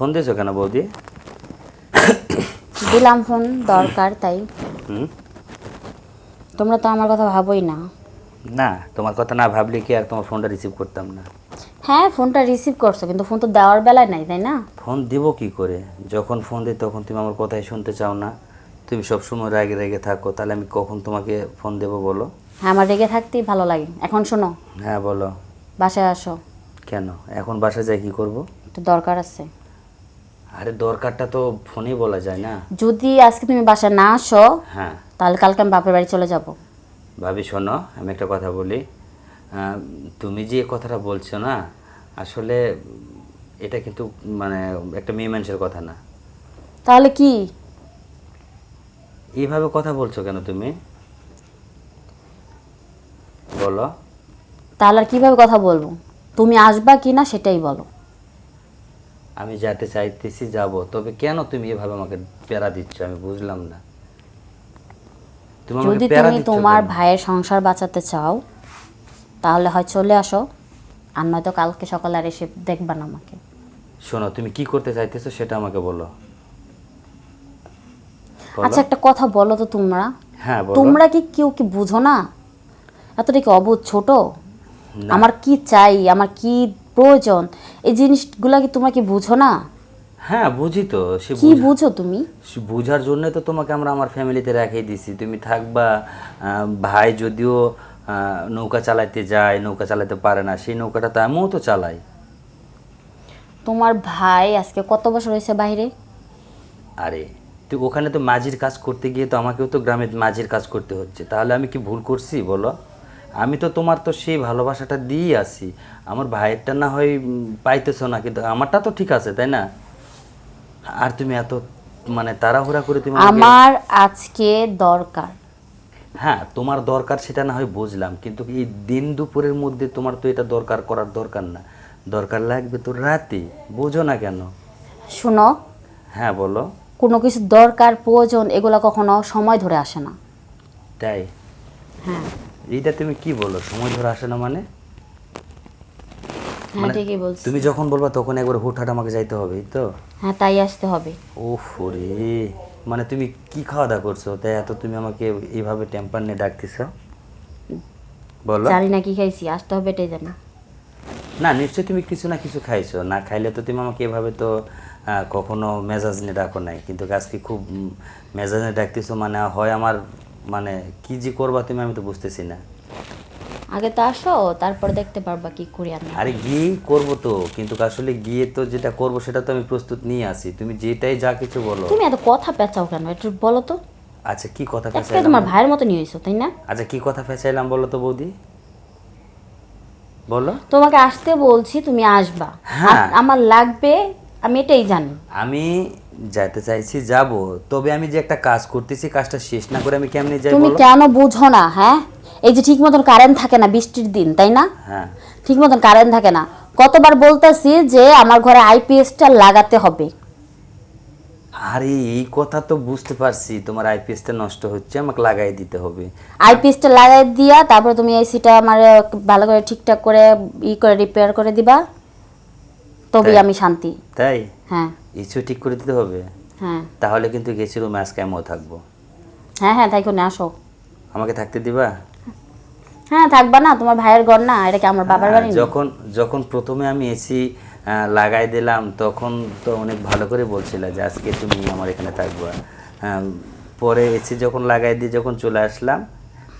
Phone দিয়েছ কেন বৌদি? দিলাম ফোন দরকার তাই। হুম? তোমরা তো আমার কথা ভাবোই না। না তোমার কথা না ভাবলে কি আর তোমার ফোনটা রিসিভ করতাম না? হ্যাঁ ফোনটা রিসিভ করছ কিন্তু ফোন তো দেওয়ার বেলায় নাই তাই না? ফোন দিব কি করে? যখন ফোন দিই তখন তুমি আমার কথাই শুনতে চাও না। তুমি সবসময় রাগে রেগে থাকো তাহলে আমি কখন তোমাকে ফোন দেবো বলো? হ্যাঁ আমার রেগে থাকতেই ভালো লাগে। এখন শোনো। হ্যাঁ বলো। বাসায় আসো। কেন? এখন বাসায় যাই কি করব? একটু দরকার আছে। আরে দরকারটা তো ফোনেই বলা যায় না। যদি আজকে তুমি বাসায় না আসো হ্যাঁ। তাহলে কালকে আমি বাপের বাড়ি চলে যাব। ভাবি শোনো আমি একটা কথা বলি। তুমি যে কথাটা বলছো না আসলে এটা কিন্তু মানে একটা মেয়ে মানুষের কথা না। তাহলে কি? এইভাবে কথা বলছো কেন তুমি? বলো। তাহলে আর কীভাবে কথা বলব? তুমি আসবা কি না সেটাই বলো। আমি যাতে চাইতেছি যাব। তবে কেন তুমি এভাবে আমাকে প্যারা দিচ্ছ? আমি বুঝলাম না। তুমি যদি তুমি তোমার ভাইয়ের সংসার বাঁচাতে চাও তাহলে হয় চলে আসো আর নয়তো কালকে সকালে আর এসে দেখবা না আমাকে। শোনো তুমি কি করতে চাইতেছো সেটা আমাকে বলো। আচ্ছা একটা কথা বলো তো তোমরা। হ্যাঁ বলো। তোমরা কি কেউ কি বুঝো না? এতটা কি অবুধ ছোট? আমার কি চাই? আমার কি প্রয়োজন। এই জিনিসগুলা কি তোমরা কি বুঝো না? হ্যাঁ বুঝি তো সে কি বুঝো তুমি? বুঝার জন্য তো তোমাকে আমরা আমার ফ্যামিলিতে রেখে দিছি। তুমি থাকবা ভাই যদিও নৌকা চালাইতে যায় নৌকা চালাতে পারে না সেই নৌকাটা তো আমিও তো চালাই। তোমার ভাই আজকে কত বছর হয়েছে বাইরে? আরে তুই ওখানে তো মাঝির কাজ করতে গিয়ে তো আমাকেও তো গ্রামে মাঝির কাজ করতে হচ্ছে। তাহলে আমি কি ভুল করছি বলো? আমি তো তোমার তো সেই ভালোবাসাটা দিয়ে আসি আমার ভাইয়েরটা না হয় পাইতেছো না কিন্তু আমারটা তো ঠিক আছে তাই না? আর তুমি এত মানে তাড়াহুড়া করে তুমি আমার আজকে দরকার। হ্যাঁ তোমার দরকার সেটা না হয় বুঝলাম কিন্তু এই দিন দুপুরের মধ্যে তোমার তো এটা দরকার করার দরকার না। দরকার লাগবে তো রাতে বোঝো না কেন? শোনো হ্যাঁ বলো। কোনো কিছু দরকার প্রয়োজন এগুলো কখনো সময় ধরে আসে না। তাই? হ্যাঁ। এইটা তুমি কি বলো সময় ধরে আসে না মানে? হ্যাঁ ঠিকই বলছি। তুমি যখন বলবা তখন একবার হুটহাট আমাকে যাইতে হবে এই তো? হ্যাঁ তাই আসতে হবে। ওফ রে মানে তুমি কি খাওয়া দাওয়া করছ? তাই এত তুমি আমাকে এইভাবে টেম্পার নিয়ে ডাকতেছ। বলো। জানি না কি খাইছি আসতে হবে এটাই জানি। না নিশ্চয়ই তুমি কিছু না কিছু খাইছো। না খাইলে তো তুমি আমাকে এভাবে তো কখনো মেজাজ নিয়ে ডাকো নাই। কিন্তু আজকে খুব মেজাজ নিয়ে ডাকতেছো মানে হয় আমার মানে কি যে করবা তুমি আমি তো বুঝতেছি না। আগে তো আসো তারপরে দেখতে পারবা কি করি আমি। আরে গিয়ে করব তো কিন্তু আসলে গিয়ে তো যেটা করব সেটা তো আমি প্রস্তুত নিয়ে আসি। তুমি যেটাই যা কিছু বলো। তুমি এত কথা পেঁচাও কেন? একটু বলো তো। আচ্ছা কি কথা ফেসাইলাম তোমার ভাইয়ের মতো নিয়ে এসো তাই না? আচ্ছা কি কথা ফেসাইলাম বলো তো বৌদি? বলো। তোমাকে আসতে বলছি তুমি আসবা। হ্যাঁ। আমার লাগবে আমি এটাই জানি। আমি যাইতে চাইছি যাব। তবে আমি যে একটা কাজ করতেছি কাজটা শেষ না করে আমি কেমনে যাই তুমি কেন বুঝো না হ্যাঁ? এই যে ঠিক মতন কারেন্ট থাকে না বৃষ্টির দিন তাই না? হ্যাঁ। ঠিক মতন কারেন্ট থাকে না। কতবার বলতেছি যে আমার ঘরে আইপিএসটা লাগাতে হবে। আরে এই কথা তো বুঝতে পারছি। তোমার আইপিএসটা নষ্ট হচ্ছে আমাকে লাগাই দিতে হবে। আইপিএসটা লাগাই দিয়া তারপরে তুমি এসিটা আমার ভালো করে ঠিকঠাক করে ই করে রিপেয়ার করে দিবা। তবেই আমি শান্তি। তাই? হ্যাঁ। ইস্যু ঠিক করে দিতে হবে? হ্যাঁ। তাহলে কিন্তু গেছি রুমে আজকে আমিও থাকব। হ্যাঁ হ্যাঁ তাই কোনে আসো। আমাকে থাকতে দিবা? হ্যাঁ থাকবা না তোমার ভাইয়ের ঘর না এটা কি আমার বাবার বাড়ি যখন যখন প্রথমে আমি এসি লাগাই দিলাম তখন তো অনেক ভালো করে বলছিল যে আজকে তুমি আমার এখানে থাকবা। হ্যাঁ, পরে এসি যখন লাগাই দিয়ে যখন চলে আসলাম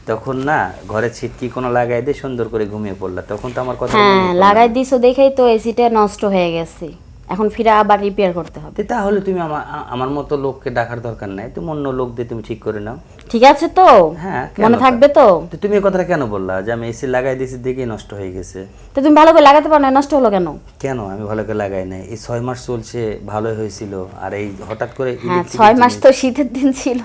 তখন না ঘরে ছিটকি কোনো লাগাই দিয়ে সুন্দর করে ঘুমিয়ে পড়লা। তখন তো আমার কথা হ্যাঁ লাগাই দিছো দেখেই তো এসিটা নষ্ট হয়ে গেছে। এখন ফিরে আবার রিপেয়ার করতে হবে। তাহলে তুমি আমার আমার মতো লোককে ডাকার দরকার নাই। তুমি অন্য লোক দিয়ে তুমি ঠিক করে নাও। ঠিক আছে তো? হ্যাঁ মনে থাকবে তো? তুমি এই কথাটা কেন বললা? যে আমি এসি লাগাই দিয়েছি দেখেই নষ্ট হয়ে গেছে। তো তুমি ভালো করে লাগাতে পারো না নষ্ট হলো কেন? কেন? আমি ভালো করে লাগাই নাই। এই ছয় মাস চলছে ভালোই হয়েছিল। আর এই হঠাৎ করে হ্যাঁ ছয় মাস তো শীতের দিন ছিল।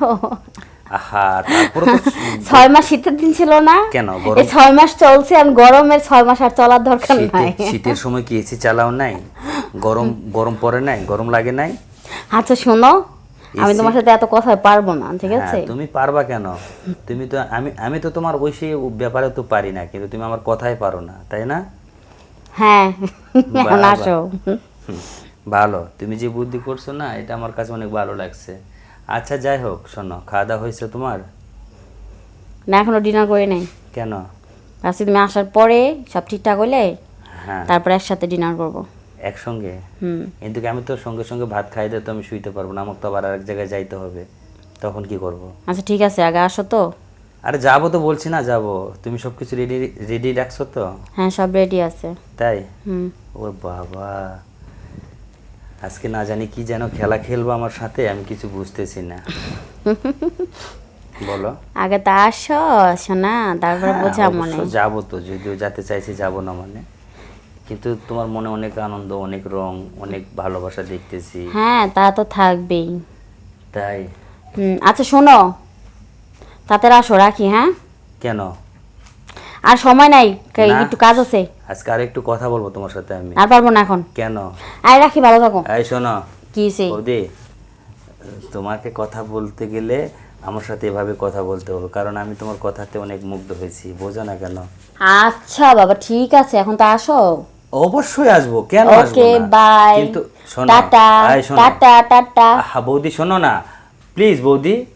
ছয় মাস শীতের দিন ছিল না। কেন, এই ছয় মাস চলছে আর গরমের ছয় মাস আর চলার দরকার নাই। শীতের সময় কি এসি চালাও নাই? গরম গরম পড়ে নাই? গরম লাগে নাই? আচ্ছা শোনো আমি তোমার সাথে এত কথা পারব না ঠিক হ্যাঁ, আছে? তুমি পারবা কেন? তুমি তো আমি আমি তো তোমার ওই সেই ব্যাপারে তো পারি না কিন্তু তুমি আমার কথাই পারো না তাই না? হ্যাঁ আসো। ভালো। তুমি যে বুদ্ধি করছ না এটা আমার কাছে অনেক ভালো লাগছে। আচ্ছা যাই হোক শোনো খাওয়া দাওয়া হয়েছে তোমার? না এখনও ডিনার করে নাই। কেন? আজকে তুমি আসার পরে সব ঠিকঠাক হলে হ্যাঁ। তারপরে একসাথে ডিনার করব। একসঙ্গে? হুম। কিন্তু আমি তো সঙ্গে সঙ্গে ভাত খাই দিয়ে তো আমি শুইতে পারব না আমার তো আবার আরেক জায়গায় যাইতে হবে। তখন কি করব। আচ্ছা ঠিক আছে আগে আসো তো। আরে যাব তো বলছি না যাব। তুমি সব কিছু রেডি রেডি রাখছো তো? হ্যাঁ সব রেডি আছে। তাই? হুম। ও বাবা। আজকে না জানি কি যেন খেলা খেলব আমার সাথে আমি কিছু বুঝতেছি না। বলো। আগে তো আসো শোনা তারপরে হ্যাঁ, বোঝা মনে যাব তো যদিও যেতে চাইছি যাব না মানে। কিন্তু তোমার মনে অনেক আনন্দ অনেক রং অনেক ভালোবাসা দেখতেছি। হ্যাঁ তা তো থাকবেই। তাই? হুম আচ্ছা শোনো। তাতে আসো রাখি হ্যাঁ? কেন? আর সময় নাই একটু কাজ আছে। আজকে আর একটু কথা বলব তোমার সাথে আমি। আর পারব না এখন। কেন? আর রাখি ভালো থাকো। এই শোনো। কি সে বৌদি তোমাকে কথা বলতে গেলে আমার সাথে এভাবে কথা বলতে হবে কারণ আমি তোমার কথাতে অনেক মুগ্ধ হয়েছি বোঝো না কেন? আচ্ছা বাবা ঠিক আছে এখন তো আসো। অবশ্যই আসব কেন আসব ওকে বাই। কিন্তু শোনো টাটা টাটা টাটা। বৌদি শোনো না। প্লিজ বৌদি।